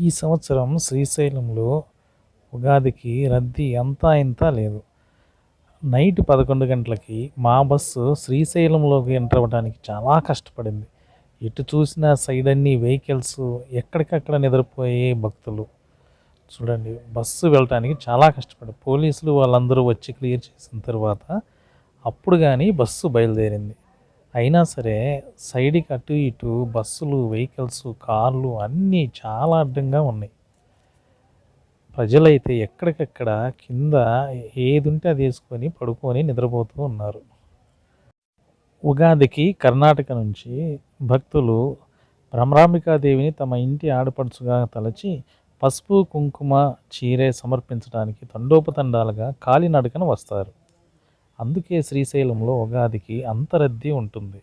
ఈ సంవత్సరం శ్రీశైలంలో ఉగాదికి రద్దీ అంతా ఇంత లేదు. నైట్ పదకొండు గంటలకి మా బస్సు శ్రీశైలంలోకి ఎంటర్ అవ్వడానికి చాలా కష్టపడింది. ఎటు చూసినా సైడ్ అన్ని వెహికల్స్ ఎక్కడికక్కడ నిద్రపోయే భక్తులు. చూడండి బస్సు వెళ్ళటానికి చాలా కష్టపడి పోలీసులు వాళ్ళందరూ వచ్చి క్లియర్ చేసిన తర్వాత అప్పుడు కానీ బస్సు బయలుదేరింది. అయినా సరే సైడ్కి అటు ఇటు బస్సులు వెహికల్స్ కార్లు అన్నీ చాలా అడ్డంగా ఉన్నాయి. ప్రజలైతే ఎక్కడికక్కడ కింద ఏది ఉంటే అది వేసుకొని పడుకొని నిద్రపోతూ ఉన్నారు. ఉగాదికి కర్ణాటక నుంచి భక్తులు భ్రమరాంబికాదేవిని తమ ఇంటి ఆడపడుచుగా తలచి పసుపు కుంకుమ చీరే సమర్పించడానికి తండోపతండాలుగా కాలినడకన వస్తారు. అందుకే శ్రీశైలంలో ఉగాదికి అంత రద్దీ ఉంటుంది.